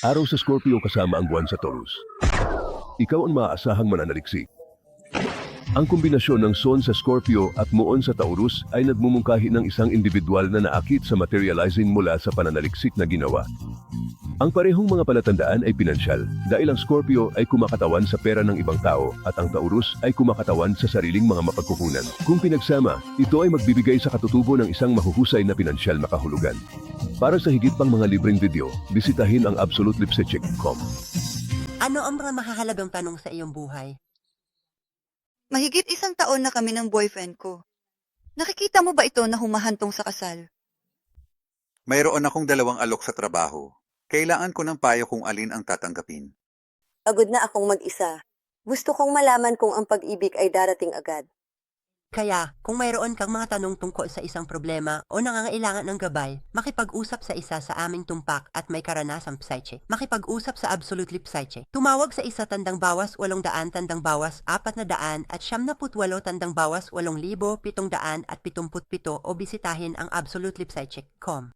Araw sa Scorpio kasama ang buwan sa Taurus. Ikaw ang maaasahang mananaliksik. Ang kombinasyon ng Son sa Scorpio at Moon sa Taurus ay nagmumungkahi ng isang individual na naakit sa materializing mula sa pananaliksik na ginawa. Ang parehong mga palatandaan ay pinansyal dahil ang Scorpio ay kumakatawan sa pera ng ibang tao at ang Taurus ay kumakatawan sa sariling mga mapagkukunan. Kung pinagsama, ito ay magbibigay sa katutubo ng isang mahuhusay na pinansyal na kahulugan. Para sa higit pang mga libreng video, bisitahin ang absolutelipsecheck.com. Ano ang mga mahahalagang tanong sa iyong buhay? Mahigit isang taon na kami ng boyfriend ko. Nakikita mo ba ito na humahantong sa kasal? Mayroon akong dalawang alok sa trabaho. Kailangan ko ng payo kung alin ang tatanggapin. Pagod na akong mag-isa. Gusto kong malaman kung ang pag-ibig ay darating agad. Kaya, kung mayroon kang mga tanong tungkol sa isang problema o nangangailangan ng gabay, makipag-usap sa isa sa aming tumpak at may karanasang psyche. Makipag-usap sa Absolutely Psyche. Tumawag sa isa tandang bawas walong daan tandang bawas apat na daan at siyam na putwalo tandang bawas walong libo pitong daan at pitumput pito o bisitahin ang absolutelipsyche.com.